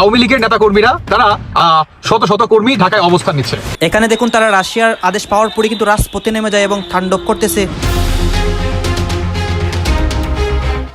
আওয়ামী লীগের নেতা কর্মীরা তারা শত শত কর্মী ঢাকায় অবস্থান নিচ্ছে। এখানে দেখুন তারা রাশিয়ার আদেশ পাওয়ার পরে কিন্তু রাজপথে নেমে যায় এবং তাণ্ডব করতেছে।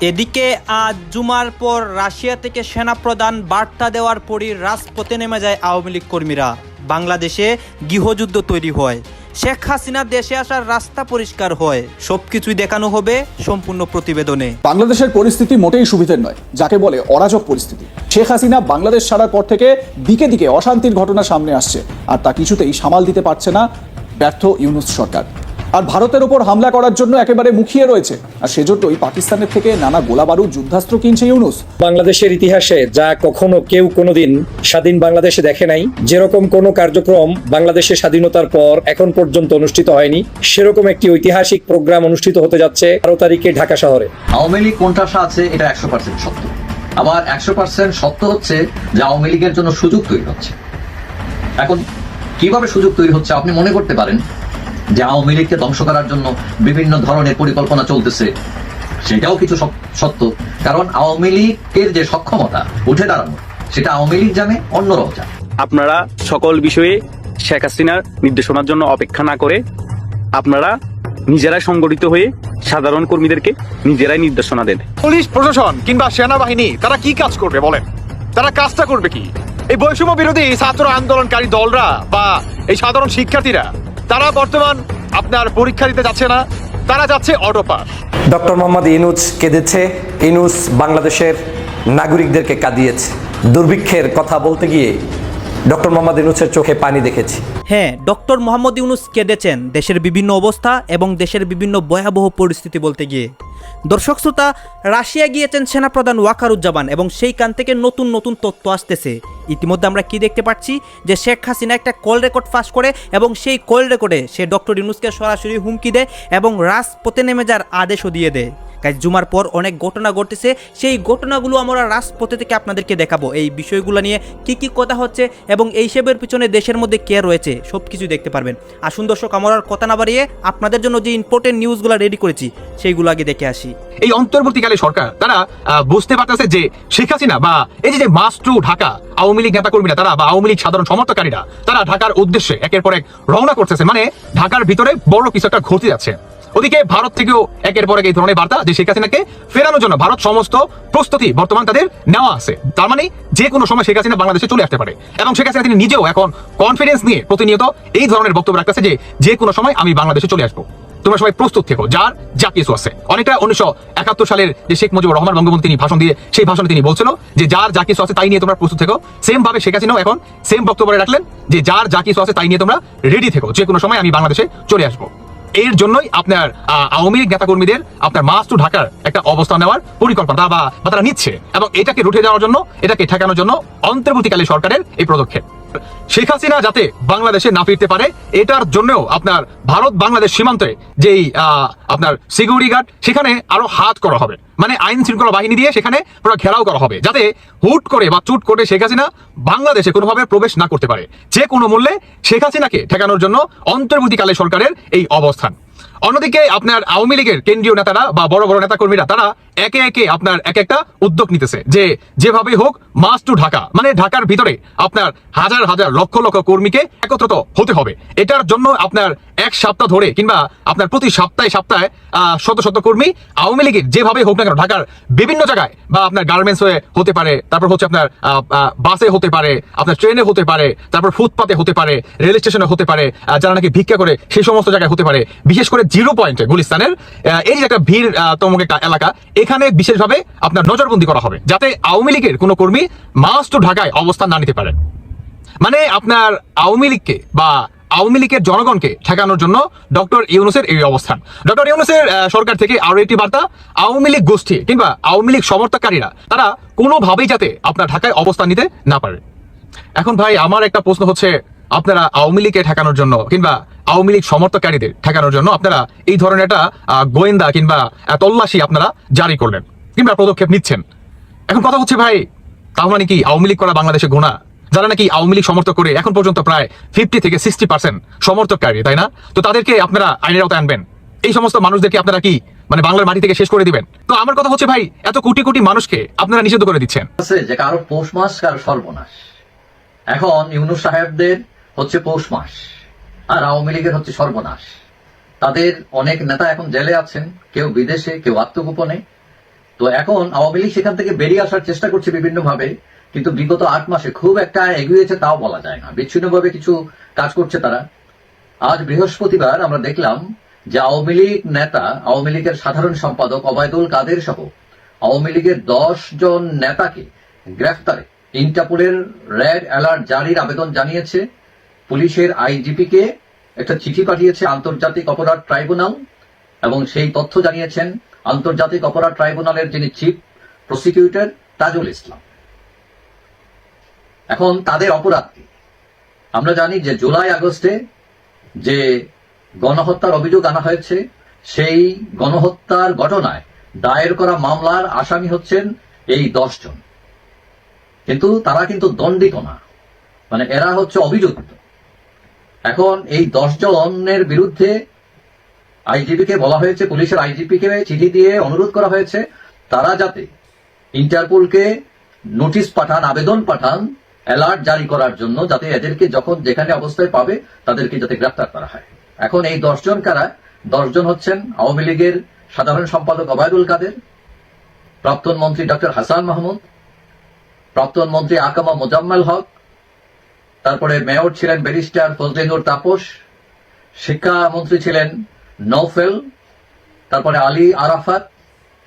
এদিকে আজ জুমার পর রাশিয়া থেকে সেনা প্রধান বার্তা দেওয়ার পরই রাজপথে নেমে যায় আওয়ামী লীগ কর্মীরা। বাংলাদেশে গৃহযুদ্ধ তৈরি হয়। শেখ হাসিনা দেশে আসার রাস্তা পরিষ্কার হয়। সবকিছুই দেখানো হবে সম্পূর্ণ প্রতিবেদনে। বাংলাদেশের পরিস্থিতি মোটেই সুবিধের নয়, যাকে বলে অরাজক পরিস্থিতি। শেখ হাসিনা বাংলাদেশ ছাড়ার পর থেকে দিকে দিকে অশান্তির ঘটনা সামনে আসছে, আর তা কিছুতেই সামাল দিতে পারছে না ব্যর্থ ইউনুস সরকার। আর ভারতের ওপর হামলা করার জন্য একেবারে মুখিয়ে রয়েছে। আর সেজন্যই পাকিস্তানের থেকে নানা গোলাবারুদ যুদ্ধাস্ত্র কিনছে ইউনুস। বাংলাদেশের ইতিহাসে যা কখনো কেউ কোনোদিন স্বাধীন বাংলাদেশে দেখে নাই যেরকম কোনো কার্যক্রম বাংলাদেশের স্বাধীনতার পর এখন পর্যন্ত অনুষ্ঠিত হয়নি সেরকম একটি ঐতিহাসিক প্রোগ্রাম অনুষ্ঠিত হতে যাচ্ছে বারো তারিখে ঢাকা শহরে। আওয়ামী লীগ কোনটা আছে এটা একশো পার্সেন্ট সত্য। আবার একশো পার্সেন্ট সত্য হচ্ছে যে আওয়ামী লীগের জন্য সুযোগ তৈরি হচ্ছে। এখন কীভাবে সুযোগ তৈরি হচ্ছে আপনি মনে করতে পারেন? যে আওয়ামী লীগকে ধ্বংস করার জন্য বিভিন্ন ধরনের পরিকল্পনা চলতেছে সেটাও কিছু সত্য। কারণ আওয়ামী লীগের যে সক্ষমতা উঠে দাঁড়ানো সেটা আওয়ামী লীগ জানে অন্যরাও জানে। আপনারা সকল বিষয়ে শেখ হাসিনার নির্দেশনার জন্য অপেক্ষা না করে আপনারা নিজেরাই সংগঠিত হয়ে সাধারণ কর্মীদেরকে নিজেরাই নির্দেশনা দেন। পুলিশ প্রশাসন কিংবা সেনাবাহিনী তারা কি কাজ করবে বলেন? তারা কাজটা করবে কি? এই বৈষম্য বিরোধী ছাত্র আন্দোলনকারী দলরা বা এই সাধারণ শিক্ষার্থীরা তারা বর্তমান আপনার পরীক্ষা দিতে যাচ্ছে না, তারা যাচ্ছে auto pass doctor Mohammad Yunus কেঁদেছে ইনুজ বাংলাদেশের নাগরিকদেরকে কাঁদিয়েছে। দুর্ভিক্ষের কথা বলতে গিয়ে ডক্টর মোহাম্মদ ইনুসের চোখে পানি দেখেছি। হ্যাঁ ডক্টর মোহাম্মদ ইউনুস কেঁদেছেন দেশের বিভিন্ন অবস্থা এবং দেশের বিভিন্ন ভয়াবহ পরিস্থিতি বলতে গিয়ে। দর্শক শ্রোতা রাশিয়া গিয়েছেন সেনাপ্রধান ওয়াকারুজ্জামান এবং সেইখান থেকে নতুন নতুন তথ্য আসতেছে। ইতিমধ্যে আমরা কি দেখতে পাচ্ছি? যে শেখ হাসিনা একটা কল রেকর্ড ফাঁস করে এবং সেই কল রেকর্ডে সে ডক্টর ইউনুসকে সরাসরি হুমকি দেয় এবং রাজপথে নেমে যাওয়ার আদেশও দিয়ে দেয়। গাইজ জুমার পর অনেক ঘটনা ঘটতেছে। সেই ঘটনাগুলো আমরা রাজপথে থেকে আপনাদেরকে দেখাবো। এই বিষয়গুলো নিয়ে কি কি কথা হচ্ছে এবং এই সবের পিছনে দেশের মধ্যে কে রয়েছে সব কিছু দেখতে পারবেন। আসুন দর্শক, আমার কথা না বাড়িয়ে আপনাদের জন্য যে ইম্পর্টেন্ট নিউজগুলো রেডি করেছি, সেইগুলো আগে দেখে আসি। এই অন্তর্বর্তীকালে সরকার, তারা বুঝতে পারতেছে যে শেখ হাসিনা বা এই যে যে মাস টু ঢাকা, আওয়ামী লীগ নেতা কর্মীরা তারা বা আওয়ামী লীগ সাধারণ সমর্থকারীরা তারা ঢাকার উদ্দেশ্যে একের পর এক রওনা করতেছে। মানে ঢাকার ভিতরে বড় কিছু একটা ঘটে যাচ্ছে। ওদিকে ভারত থেকেও একের পর এক এই ধরনের বার্তা যে শেখ হাসিনাকে ফেরানোর জন্য ভারত সমস্ত প্রস্তুতি বর্তমান তাদের নেওয়া আছে। তার মানে যে কোনো সময় শেখ হাসিনা বাংলাদেশে চলে আসতে পারে। এবং শেখ হাসিনা তিনি নিজেও এখন কনফিডেন্স নিয়ে প্রতিনিয়ত এই ধরনের বক্তব্য রাখতেছে যে যে কোনো সময় আমি বাংলাদেশে চলে আসব। তোমরা সবাই প্রস্তুত থেকো, যার যা কিছু আছে। অনেকটা উনিশশো একাত্তর সালের যে শেখ মুজিবুর রহমান বঙ্গবন্ধু তিনি ভাষণ দিয়ে, সেই ভাষণে তিনি বলছিল যে যার যা কিছু আছে তাই নিয়ে তোমরা প্রস্তুত থেকো। সেম ভাবে শেখ হাসিনাও এখন সেম বক্তব্য রাখলেন যে যার যা কিছু আছে তাই নিয়ে তোমরা রেডি থেকো। যে কোনো সময় আমি বাংলাদেশে চলে আসব। এর জন্যই আপনার আওয়ামী লীগ নেতা কর্মীদের আপনার মাস টু ঢাকার একটা অবস্থান নেওয়ার পরিকল্পনা বা তারা নিচ্ছে। এবং এটাকে রুটে যাওয়ার জন্য, এটাকে ঠেকানোর জন্য অন্তর্বর্তীকালে সরকারের এই পদক্ষেপ। শেখ হাসিনা যাতে বাংলাদেশে না ফিরতে পারে, এটার জন্যও আপনার ভারত বাংলাদেশ সীমান্তে যেই আপনার সিকিউরিটি গার্ড সেখানে আরও হাত করা হবে। মানে আইন শৃঙ্খলা বাহিনী দিয়ে সেখানে পুরো ঘেরাও করা হবে, যাতে হুট করে বা চুট করে শেখ হাসিনা বাংলাদেশে কোনোভাবে প্রবেশ না করতে পারে। যে কোনো মূল্যে শেখ হাসিনাকে ঠেকানোর জন্য অন্তর্বর্তীকালে সরকারের এই অবস্থান। অন্যদিকে আপনার আওয়ামী লীগের কেন্দ্রীয় নেতারা বা বড় বড় নেতা কর্মীরা তারা একে একে আপনার এক একটা উদ্যোগ নিতেছে যে যেভাবে হোক মাস টু ঢাকা মানে ঢাকার ভিতরে আপনার হাজার হাজার লক্ষ লক্ষ কর্মীকে একত্রিত হতে হবে। এটার জন্য আপনার এক সপ্তাহ ধরে কিংবা আপনার প্রতি সপ্তাহে সপ্তাহে শত শত কর্মী আওয়ামী লীগের যেভাবে হোক না কেন, ঢাকার বিভিন্ন জায়গায় বা আপনার গার্মেন্টস হয়ে হতে পারে, তারপর হচ্ছে আপনার বাসে হতে পারে, আপনার ট্রেনে হতে পারে, তারপর ফুটপাতে হতে পারে রেল স্টেশনে হতে পারে যারা নাকি ভিক্ষা করে সেই সমস্ত জায়গায় হতে পারে। বিশেষ করে জিরো পয়েন্টে গুলিস্তানের এই যে একটা ভিড় তমক একটা এলাকা, এখানে বিশেষভাবে আপনার নজরবন্দি করা হবে, যাতে আওয়ামী লীগের কোনো কর্মী মাস টু ঢাকায় অবস্থান না নিতে পারেন। মানে আপনার আওয়ামী লীগকে বা আওয়ামী লীগের জনগণকে ঠেকানোর জন্য ডক্টর ইউনুসের এই অবস্থান। ডক্টর ইউনুসের সরকার থেকে আরও একটি বার্তা, আওয়ামী লীগ গোষ্ঠী কিংবা আওয়ামী লীগ সমর্থককারীরা, তারা কোনোভাবেই যাতে আপনার ঢাকায় অবস্থান নিতে না পারে। এখন ভাই, আমার একটা প্রশ্ন হচ্ছে আপনারা আওয়ামী লীগকে ঠেকানোর জন্য কিংবা আওয়ামী লীগ সমর্থককারীদের ঠেকানোর জন্য আপনারা এই ধরনের একটা গোয়েন্দা কিংবা তল্লাশি আপনারা জারি করলেন কিংবা পদক্ষেপ নিচ্ছেন। এখন কথা হচ্ছে ভাই, তার মানে কি আওয়ামী লীগ করা বাংলাদেশে গোনা যারা নাকি আওয়ামী লীগ সমর্থক করে এখন পর্যন্ত প্রায় ফিফটি থেকে সিক্সটি পার্সেন্ট সমর্থককারী, তাই না? তো তাদেরকে আপনারা আইনের আওতায় আনবেন। এই সমস্ত মানুষদেরকে আপনারা কি মানে বাংলার মাটি থেকে শেষ করে দিবেন? তো আমার কথা হচ্ছে ভাই, এত কোটি কোটি মানুষকে আপনারা নিষিদ্ধ করে দিচ্ছেন। যে কারও পৌষ মাস, কারও সর্বনাশ। এখন ইউনুস সাহেবদের হচ্ছে পৌষ মাস, আর আওয়ামী লীগের হচ্ছে সর্বনাশ। তাদের অনেক নেতা এখন জেলে আছেন, কেউ বিদেশে, কেউ আত্মগোপনে। তো এখন আওয়ামী লীগ সেখান থেকে বেরিয়ে আসার চেষ্টা করছে বিভিন্ন ভাবে কিন্তু বিগত আট মাসে খুব একটা এগিয়েছে তাও বলা যায় না। বিচ্ছিন্নভাবে কিছু কাজ করছে তারা। আজ বৃহস্পতিবার আমরা দেখলাম যে আওয়ামী লীগ নেতা, আওয়ামী লীগের সাধারণ সম্পাদক অবায়দুল কাদের সহ আওয়ামী লীগের দশ জন নেতাকে গ্রেফতারে ইন্টারপোলের রেড অ্যালার্ট জারির আবেদন জানিয়েছে। পুলিশের আইজিপি কে একটা চিঠি পাঠিয়েছে আন্তর্জাতিক অপরাধ ট্রাইব্যুনাল এবং সেই তথ্য জানিয়েছেন আন্তর্জাতিক অপরাধ ট্রাইব্যুনালের যিনি চিফ প্রসিকিউটর তাজুল ইসলাম। এখন তাদের অপরাধ কি আমরা জানি যে জুলাই আগস্টে যে গণহত্যার অভিযোগ আনা হয়েছে, সেই গণহত্যার ঘটনায় দায়ের করা মামলার আসামি হচ্ছেন এই দশজন কিন্তু তারা কিন্তু দণ্ডিত না। মানে এরা হচ্ছে অভিযুক্ত। এখন এই দশ জনের বিরুদ্ধে আইজিপি কে বলা হয়েছে, পুলিশের আইজিপি কে চিঠি দিয়ে অনুরোধ করা হয়েছে, তারা যাতে ইন্টারপোলকে নোটিশ পাঠান, আবেদন পাঠান, অ্যালার্ট জারি করার জন্য, যাতে এদেরকে যখন যেখানে অবস্থায় পাবে, তাদেরকে যাতে গ্রেফতার করা হয়। এখন এই দশজন কারা? দশজন হচ্ছেন আওয়ামী লীগের সাধারণ সম্পাদক অবায়দুল কাদের, প্রাক্তন মন্ত্রী ডক্টর হাসান মাহমুদ, প্রাক্তন মন্ত্রী আকামা মোজাম্মেল হক তারপরে মেয়র ছিলেন ব্যারিস্টার ফজলিনুর তাপস শিক্ষামন্ত্রী ছিলেন নৌফেল তারপরে আলী আরাফাত,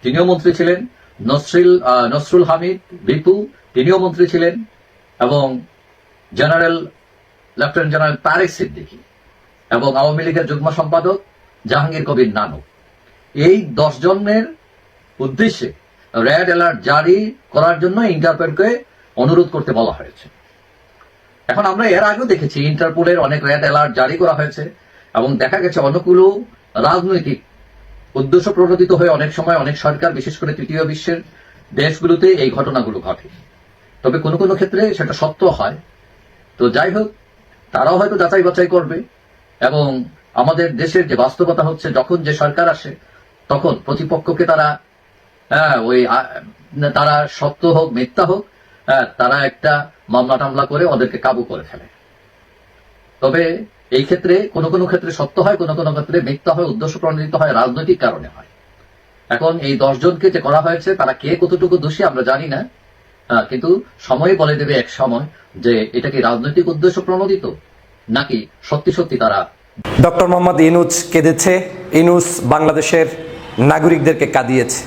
তিনিও মন্ত্রী ছিলেন, নসরিল নসরুল হামিদ বিপু তিনিও মন্ত্রী ছিলেন, এবং general, lieutenant general Tarek Siddiqui, এবং আওয়ামী লীগের যুগ্ম সম্পাদক জাহাঙ্গীর কবির নানক। এই দশ জনের উদ্দেশ্যে রেড অ্যালার্ট জারি করার জন্য ইন্টারপোলকে অনুরোধ করতে বলা হয়েছে। এখন আমরা এর আগেও দেখেছি, ইন্টারপোলের অনেক রেড অ্যালার্ট জারি করা হয়েছে এবং দেখা গেছে অনেকগুলো রাজনৈতিক উদ্দেশ্য প্রণোদিত হয়ে অনেক সময় অনেক সরকার, বিশেষ করে তৃতীয় বিশ্বের দেশগুলোতে এই ঘটনাগুলো ঘটে। তবে কোনো কোনো ক্ষেত্রে সেটা সত্য হয়। তো যাই হোক, তারাও হয়তো যাচাই বাছাই করবে এবং আমাদের দেশের যে বাস্তবতা হচ্ছে, যখন যে সরকার আসে, তখন প্রতিপক্ষকে তারা হ্যাঁ ওই তারা সত্য হোক, মিথ্যা হোক হ্যাঁ তারা একটা মামলা টামলা করে ওদেরকে কাবু করে ফেলে। তবে এই ক্ষেত্রে কোনো কোনো ক্ষেত্রে সত্য হয়, কোনো কোনো ক্ষেত্রে মিথ্যা হয়, উদ্দেশ্য প্রণোদিত হয়, রাজনৈতিক কারণে হয়। এখন এই দশজনকে যে করা হয়েছে, তারা কে, কতটুকু দোষী আমরা জানি না। কিন্তু সময় বলে দেবে এক সময় যে এটা কি রাজনৈতিক উদ্দেশ্য প্রণোদিত, নাকি সত্যি সত্যি তারা ডক্টর মোহাম্মদ ইনুজ কেঁদেছে, ইনুস বাংলাদেশের নাগরিকদেরকে কাঁদিয়েছে।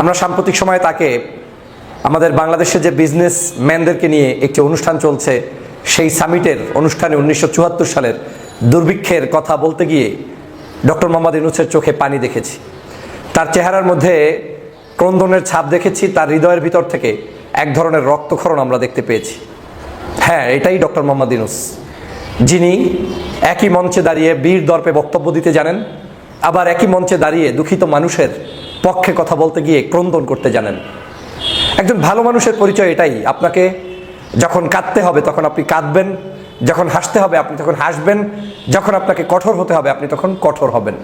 আমরা সাম্প্রতিক সময়ে তাকে আমাদের বাংলাদেশে যে বিজনেস ম্যানদেরকে নিয়ে একটি অনুষ্ঠান চলছে, সেই সামিটের অনুষ্ঠানে উনিশশো চুয়াত্তর সালের দুর্ভিক্ষের কথা বলতে গিয়ে ডক্টর মোহাম্মদ ইনুসের চোখে পানি দেখেছি। তার চেহারার মধ্যে ক্রন্দনের ছাপ দেখেছি, তার হৃদয়ের ভিতর থেকে এক ধরনের রক্তক্ষরণ আমরা দেখতে পেয়েছি। হ্যাঁ এটাই ডক্টর মোহাম্মদ ইনুস যিনি একই মঞ্চে দাঁড়িয়ে বীর দর্পে বক্তব্য দিতে জানেন, আবার একই মঞ্চে দাঁড়িয়ে দুঃখিত মানুষের পক্ষে কথা বলতে গিয়ে ক্রন্দন করতে জানেন। একজন ভালো মানুষের পরিচয় এটাই। আপনাকে যখন কাঁদতে হবে, তখন আপনি কাঁদবেন। যখন হাসতে হবে, আপনি তখন হাসবেন। যখন আপনাকে কঠোর হতে হবে, আপনি তখন কঠোর হবেন।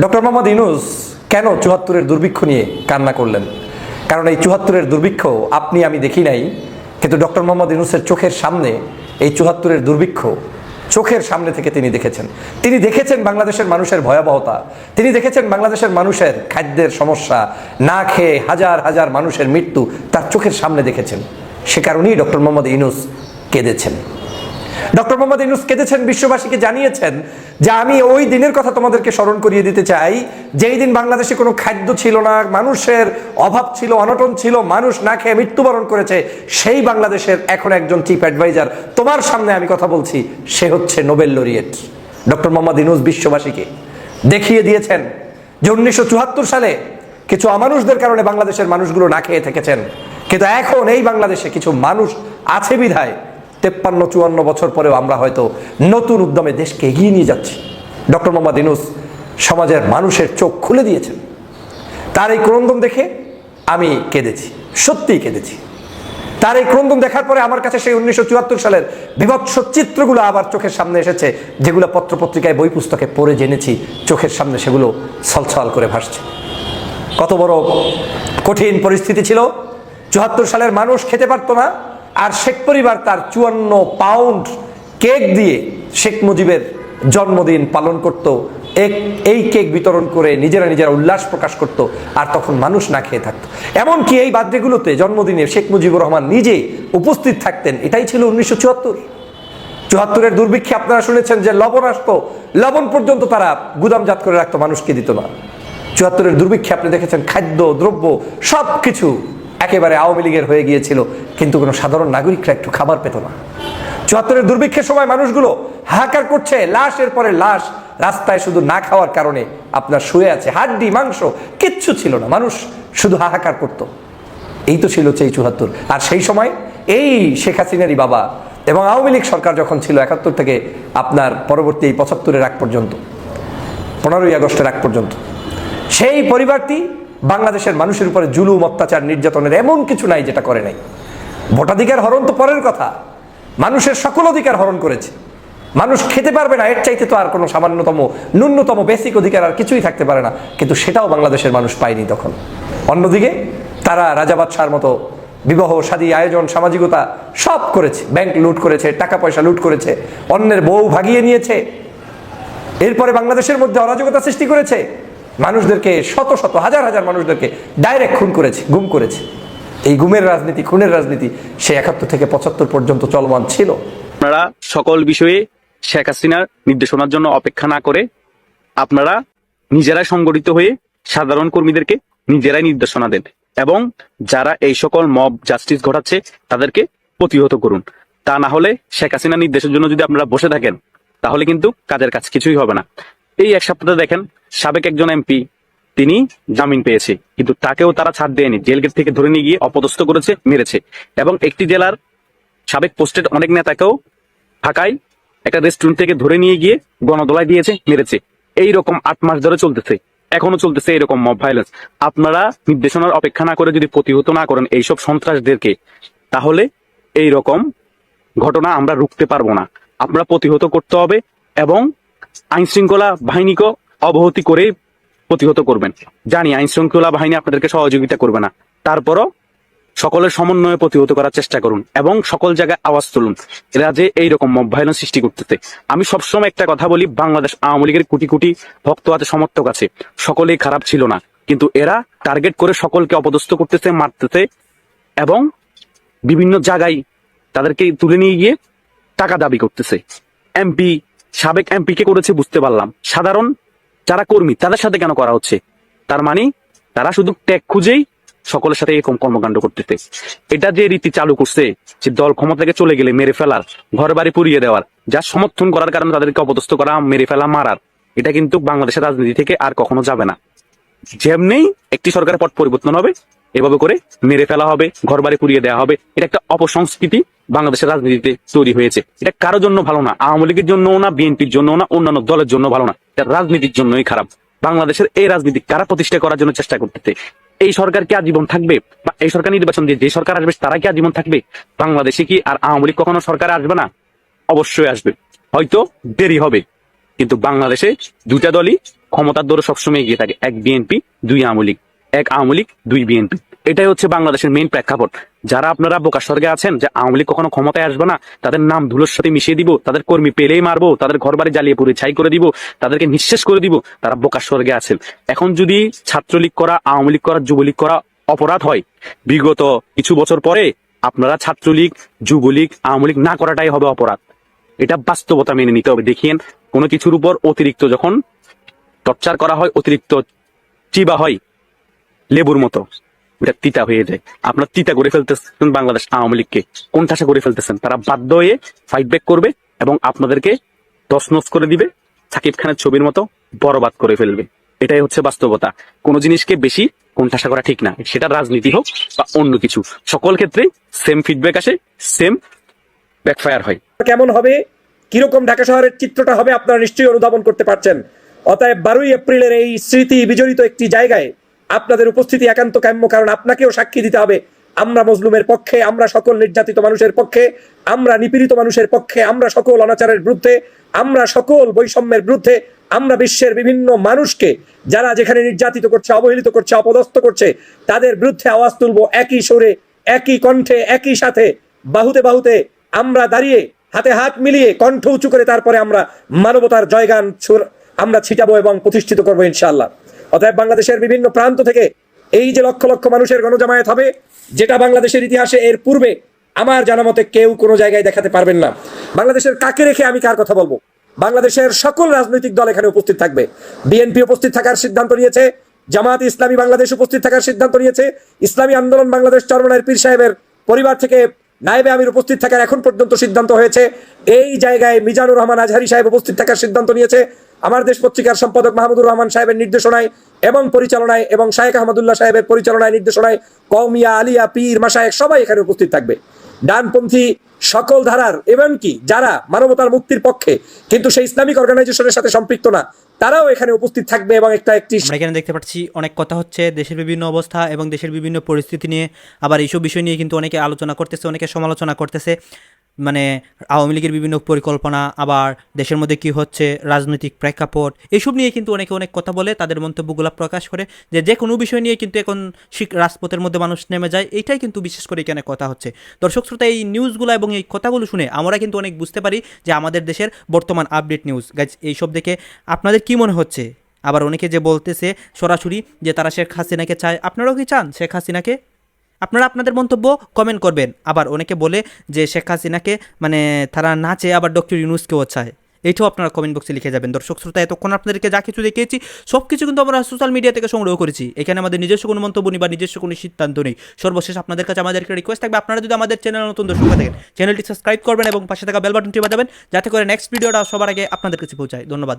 ডক্টর মোহাম্মদ ইনুস কেন চুহাত্তরের দুর্ভিক্ষ নিয়ে কান্না করলেন? কারণ এই চুয়াত্তরের দুর্ভিক্ষ আপনি, আমি দেখি নাই, কিন্তু ডক্টর মোহাম্মদ ইনুসের চোখের সামনে এই চুয়াত্তরের দুর্ভিক্ষ চোখের সামনে থেকে তিনি দেখেছেন। তিনি দেখেছেন বাংলাদেশের মানুষের ভয়াবহতা। তিনি দেখেছেন বাংলাদেশের মানুষের খাদ্যের সমস্যা। না খেয়ে হাজার হাজার মানুষের মৃত্যু তার চোখের সামনে দেখেছেন। সে কারণেই ডক্টর মোহাম্মদ ইনুস কেঁদেছেন। ডক্টর মোহাম্মদ ইউনুস কেঁদেছেন, বিশ্ববাসীকে জানিয়েছেন যে আমি ওই দিনের কথা তোমাদেরকে স্মরণ করিয়ে দিতে চাই। যেই দিন বাংলাদেশে কোনো খাদ্য ছিল না, মানুষের অভাব ছিল, অনটন ছিল, মানুষ না খেয়ে মৃত্যুবরণ করেছে, সেই বাংলাদেশের এখন একজন চিফ অ্যাডভাইজার। তোমার সামনে আমি কথা বলছি, সে হচ্ছে Nobel laureate. Doctor Mohammad Yunus বিশ্ববাসীকে দেখিয়ে দিয়েছেন যে উনিশশো চুয়াত্তর সালে কিছু অমানুষদের কারণে বাংলাদেশের মানুষগুলো না খেয়ে থেকেছেন। কিন্তু এখন এই বাংলাদেশে কিছু মানুষ আছে বিধায় তেপ্পান্ন, চুয়ান্ন বছর পরেও আমরা হয়তো নতুন উদ্যমে দেশকে এগিয়ে নিয়ে যাচ্ছি। ডক্টর মোহাম্মদ ইনুস সমাজের মানুষের চোখ খুলে দিয়েছেন। তার এই ক্রন্দন দেখে আমি কেঁদেছি, সত্যিই কেঁদেছি। তার এই ক্রন্দন দেখার পরে আমার কাছে সেই উনিশশো চুয়াত্তর সালের বিভৎস চিত্রগুলো আবার চোখের সামনে এসেছে, যেগুলো পত্রপত্রিকায় বই পুস্তকে পড়ে জেনেছি, চোখের সামনে সেগুলো ছলছল করে ভাসছে। কত বড় কঠিন পরিস্থিতি ছিল, চুয়াত্তর সালের মানুষ খেতে পারতো না আর শেখ পরিবার তার চুয়ান্ন পাউন্ড কেক দিয়ে শেখ মুজিবের জন্মদিন পালন করত। এক, এই কেক বিতরণ করে নিজেরা নিজেরা উল্লাস প্রকাশ করত আর তখন মানুষ না খেয়ে থাকতো। এমনকি এই বার্থডেগুলোতে জন্মদিনে শেখ মুজিবুর রহমান নিজে উপস্থিত থাকতেন। এটাই ছিল উনিশশো চুয়াত্তর। চুয়াত্তরের দুর্ভিক্ষে আপনারা শুনেছেন যে লবণ আসতো লবণ পর্যন্ত তারা গুদামজাত করে রাখতো, মানুষকে দিত না। চুয়াত্তরের দুর্ভিক্ষে আপনি দেখেছেন খাদ্য, দ্রব্য সব কিছু একেবারে আওয়ামী লীগের হয়ে গিয়েছিল, কিন্তু কোনো সাধারণ নাগরিকরা একটু খাবার পেত না। চুয়াত্তরের দুর্ভিক্ষের সময় মানুষগুলো হাহাকার করছে লাশের পরে লাশ, রাস্তায় শুধু না খাওয়ার কারণে আপনার শুয়ে আছে। হাড্ডি, মাংস, কিচ্ছু ছিল না, মানুষ শুধু হাহাকার করতো। এই তো ছিল সেই চুয়াত্তর। আর সেই সময় এই শেখ হাসিনারই বাবা এবং আওয়ামী লীগ সরকার যখন ছিল, একাত্তর থেকে আপনার পরবর্তী এই পঁচাত্তরের আগ পর্যন্ত, পনেরোই আগস্টের আগ পর্যন্ত, সেই পরিবারটি বাংলাদেশের মানুষের উপরে জুলুম, অত্যাচার, নির্যাতনের এমন কিছু নাই যেটা করে নাই। ভোটাধিকার হরণ তো পরের কথা। মানুষের সকল অধিকার হরণ করেছে। মানুষ খেতে পারবে না, এর চাইতে তো আর কোনো সামান্যতম, ন্যূনতম বেসিক অধিকার আর কিছুই থাকতে পারে না। কিন্তু সেটাও বাংলাদেশের মানুষ পায়নি তখন। অন্যদিকে তারা রাজাবাদ শাহর মতো বিবাহ শাদী আয়োজন, সামাজিকতা সব করেছে। ব্যাংক লুট করেছে, টাকা পয়সা লুট করেছে, অন্যের বউ ভাগিয়ে নিয়েছে। এরপরে বাংলাদেশের মধ্যে অরাজকতা সৃষ্টি করেছে। মানুষদেরকে, শত শত, হাজার হাজার মানুষদেরকে ডাইরেক্ট খুন করেছে, গুম করেছে। এই গুমের রাজনীতি, খুনের রাজনীতি সে একাত্তর থেকে পঁচাত্তর পর্যন্ত চলমান ছিল। আপনারা সকল বিষয়ে শেখ হাসিনার নির্দেশনার জন্য অপেক্ষা না করে আপনারা নিজেরাই সংগঠিত হয়ে সাধারণ কর্মীদেরকে নিজেরাই নির্দেশনা দেন এবং যারা এই সকল মব জাস্টিস ঘটাচ্ছে তাদেরকে প্রতিহত করুন। তা না হলে শেখ হাসিনার নির্দেশের জন্য যদি আপনারা বসে থাকেন, তাহলে কিন্তু কাজের কাজ কিছুই হবে না। এই এক সপ্তাহে দেখেন সাবেক একজন এমপি, তিনি জামিন পেয়েছে, কিন্তু তাকেও তারা ছাড় দেয়নি। জেল গেট থেকে ধরে নিয়ে গিয়ে অপদস্থ করেছে, মেরেছে। এবং একটি জেলার সাবেক পোস্টেড অনেক নেতাকেও ঢাকায় একটা রেস্টুরেন্ট থেকে ধরে নিয়ে গিয়ে গণদলায় দিয়েছে, মেরেছে। এই রকম আট মাস ধরে চলতেছে, এখনও চলতেছে এরকম মব ভাইলেন্স আপনারা নির্দেশনার অপেক্ষা না করে যদি প্রতিহত না করেন এইসব সন্ত্রাসদেরকে, তাহলে এই রকম ঘটনা আমরা রুখতে পারব না। আপনারা প্রতিহত করতে হবে এবং আইন শৃঙ্খলা বাহিনীকে অবহতি করে প্রতিহত করবেন। জানি আইন শৃঙ্খলা বাহিনী আপনাদেরকে সহযোগিতা করবে না। তারপরও সকলের সমন্বয়ে প্রতিহত করার চেষ্টা করুন এবং সকল জায়গায় আওয়াজ তুলুন। এরা যে এইরকম ভাইলেন্স সৃষ্টি করতেছে। আমি সবসময় একটা কথা বলি, বাংলাদেশ আওয়ামী লীগের কোটি কোটি ভক্ত আছে, সমর্থক আছে। সকলেই খারাপ ছিল না। কিন্তু এরা টার্গেট করে সকলকে অপদস্থ করতেছে, মারতেছে এবং বিভিন্ন জায়গায় তাদেরকে তুলে নিয়ে গিয়ে টাকা দাবি করতেছে। এমপি, সাবেক এমপি কে করেছে বুঝতে পারলাম। সাধারণ যারা কর্মী, তাদের সাথে কেন করা হচ্ছে? তার মানে তারা শুধু ট্যাগ খুঁজেই সকলের সাথে এরকম কর্মকাণ্ড করতেছে। এটা যে রীতি চালু করছে, যে দল ক্ষমতা থেকে চলে গেলে মেরে ফেলার ঘর বাড়ি পুড়িয়ে দেওয়ার, যা সমর্থন করার কারণে তাদেরকে অপদস্থ করা, মেরে ফেলা, মারার, এটা কিন্তু বাংলাদেশের রাজনীতি থেকে আর কখনো যাবে না। যেমনি একটি সরকারের পট পরিবর্তন হবে এভাবে করে মেরে ফেলা হবে ঘর বাড়ি পুড়িয়ে দেওয়া হবে। এটা একটা অপসংস্কৃতি বাংলাদেশের রাজনীতিতে তৈরি হয়েছে। এটা কারোর জন্য ভালো না, আওয়ামী লীগের জন্য না, বিএনপির জন্য না, অন্যান্য দলের জন্য ভালো না। এটা রাজনীতির জন্যই খারাপ। বাংলাদেশের এই রাজনীতি কারা প্রতিষ্ঠা করার জন্য চেষ্টা করতেছে? এই সরকার কি আজীবন থাকবে? বা এই সরকার নির্বাচন দিয়ে যে সরকার আসবে, তারা কি আজীবন থাকবে? বাংলাদেশে কি আর আওয়ামী লীগ কখনো সরকার আসবে না? অবশ্যই আসবে। হয়তো দেরি হবে। কিন্তু বাংলাদেশে দুইটা দলই ক্ষমতার দৌড়ে সবসময় এগিয়ে থাকে। এক বিএনপি, দুই আওয়ামী লীগ। এক আওয়ামী লীগ, দুই বিএনপি। এটাই হচ্ছে বাংলাদেশের মেইন প্রেক্ষাপট। যারা আপনারা বোকা স্বর্গে আছেন যে আওয়ামী লীগ কখনো ক্ষমতায় আসবে না, তাদের নাম ধুলোর সাথে মিশিয়ে দিব, তাদের কর্মী পেলেই মারবো, তাদের ঘর বাড়ি জ্বালিয়ে পুড়ে ছাই করে দিব, তাদেরকে নিঃশেষ করে দিব, তারা বোকা স্বর্গে আছেন। এখন যদি ছাত্রলীগ করা, আওয়ামী লীগ করা, যুবলীগ করা অপরাধ হয়, বিগত কিছু বছর পরে আপনারা ছাত্রলীগ, যুবলীগ, আওয়ামী লীগ না করাটাই হবে অপরাধ। এটা বাস্তবতা মেনে নিতে হবে। দেখিয়েন কোনো কিছুর উপর অতিরিক্ত যখন টর্চার করা হয়, অতিরিক্ত চিবা হয় লেবুর মতো। এটা তিতা হয়ে যায়। আপনার তিতা করে ফেলতেছেন বাংলাদেশ আওয়ামী লীগকে। কোন ঠাসা করে ফেলতেছেন? তারা বাধ্য হয়ে ফাইট ব্যাক করবে এবং আপনাদেরকে তসনস করে দিবে, সাকিব খানের ছবির মতো বরবাদ করে ফেলবে। এটাই হচ্ছে বাস্তবতা। কোনো জিনিসকে বেশি কোন ঠাসা করা ঠিক না। সেটা রাজনীতি হোক বা অন্য কিছু। সকল ক্ষেত্রে সেম ফিডব্যাক আসে সেম ব্যাকফায়ার হয়। কেমন হবে? কীরকম ঢাকা শহরের চিত্রটা হবে? আপনারা নিশ্চয়ই অনুধাবন করতে পারছেন। অতএব বারোই এপ্রিলের এই স্মৃতি বিজড়িত একটি জায়গায় আপনাদের উপস্থিতি একান্ত কাম্য, কারণ আপনাকেও সাক্ষী দিতে হবে। আমরা মজলুমের পক্ষে, আমরা সকল নির্যাতিত মানুষের পক্ষে, আমরা নিপীড়িত মানুষের পক্ষে, আমরা সকল অনাচারের বিরুদ্ধে, আমরা সকল বৈষম্যের বিরুদ্ধে, আমরা বিশ্বের বিভিন্ন মানুষকে, যারা যেখানে নির্যাতিত করছে, অবহেলিত করছে, অপদস্থ করছে, তাদের বিরুদ্ধে আওয়াজ তুলবো একই সুরে, একই কণ্ঠে, একই সাথে, বাহুতে বাহুতে আমরা দাঁড়িয়ে, হাতে হাত মিলিয়ে কণ্ঠ উঁচু করে তারপরে আমরা মানবতার জয়গান আমরা ছিটাবো এবং প্রতিষ্ঠিত করব ইনশাআল্লাহ। অতএব বাংলাদেশের বিভিন্ন প্রান্ত থেকে এই যে লক্ষ লক্ষ মানুষের গণজামায়াত হবে, যেটা বাংলাদেশের ইতিহাসে এর পূর্বে আমার জানা মতে কেউ কোনো জায়গায় দেখাতে পারবেন না। বাংলাদেশের কাকে রেখে আমি কার কথা বলব? বাংলাদেশের সকল রাজনৈতিক দল এখানে উপস্থিত থাকবে। বিএনপি উপস্থিত থাকার সিদ্ধান্ত নিয়েছে জামাত ইসলামী বাংলাদেশ উপস্থিত থাকার সিদ্ধান্ত নিয়েছে, ইসলামী আন্দোলন বাংলাদেশ চরমনায়ের পীর সাহেবের পরিবার থেকে নায়েবে আমির উপস্থিত থাকার এখন পর্যন্ত সিদ্ধান্ত হয়েছে। এই জায়গায় মিজানুর রহমান আজহারি সাহেব উপস্থিত থাকার সিদ্ধান্ত নিয়েছে। আমার দেশ পত্রিকার সম্পাদক মাহমুদুর রহমান সাহেবের নির্দেশনায় এবং পরিচালনায় এবং শায়েখ আহমদুল্লাহ সাহেবের পরিচালনায় নির্দেশনায় কৌমিয়া আলিয়া, পীর মাসায়েক সবাই এখানে উপস্থিত থাকবে। ডানপন্থী সকল ধারার এমনকি যারা মানবতার মুক্তির পক্ষে, কিন্তু সেই ইসলামিক অর্গানাইজেশনের সাথে সম্পৃক্ত না, তারাও এখানে উপস্থিত থাকবে এবং একটা একটি এখানে দেখতে পাচ্ছি অনেক কথা হচ্ছে, দেশের বিভিন্ন অবস্থা এবং দেশের বিভিন্ন পরিস্থিতি নিয়ে, আবার এইসব বিষয় নিয়ে কিন্তু অনেকে আলোচনা করতেছে, অনেকে সমালোচনা করতেছে। মানে আওয়ামী লীগের বিভিন্ন পরিকল্পনা, আবার দেশের মধ্যে কি হচ্ছে, রাজনৈতিক প্রেক্ষাপট এইসব নিয়ে কিন্তু অনেকে অনেক কথা বলে, তাদের মন্তব্যগুলো প্রকাশ করে যে যে কোনো বিষয় নিয়ে কিন্তু এখন রাজপথের মধ্যে মানুষ নেমে যায়, এটাই কিন্তু বিশেষ করে এখানে কথা হচ্ছে। দর্শক শ্রোতা, এই নিউজগুলো এবং এই কথাগুলো শুনে আমরা কিন্তু অনেক বুঝতে পারি যে আমাদের দেশের বর্তমান আপডেট নিউজ। গাইজ, এইসব দেখে আপনাদের কি মনে হচ্ছে? আবার অনেকে যে বলতেছে সরাসরি যে তারা শেখ হাসিনাকে চায়, আপনারাও কি চান শেখ হাসিনাকে? আপনারা আপনাদের মন্তব্য কমেন্ট করবেন। আবার অনেকে বলে যে শেখ হাসিনাকে মানে তারা না চেয়ে আবার ডক্টর ইউনুসকেও চায়। এইটাও আপনারা কমেন্ট বক্সে লিখে যাবেন। দর্শক শ্রোতা, এতক্ষণ আপনাদেরকে যা কিছু দেখিয়েছি সব কিছু কিন্তু আমরা সোশ্যাল মিডিয়া থেকে সংগ্রহ করেছি। এখানে আমাদের নিজস্ব কোনো মন্তব্য নেই বা নিজস্ব কোনো সিদ্ধান্ত নেই। সর্বশেষ আপনাদের কাছে আমাদেরকে রিকোয়েস্ট থাকবে। আপনারা যদি আমাদের চ্যানেল নতুন দর্শক থাকেন চ্যানেলটি সাবস্ক্রাইব করবেন এবং পাশে থাকা বেল বাটনটি বাজাবেন, যাতে করে নেক্সট ভিডিওটা সবার আগে আপনাদের কাছে পৌঁছায়। ধন্যবাদ।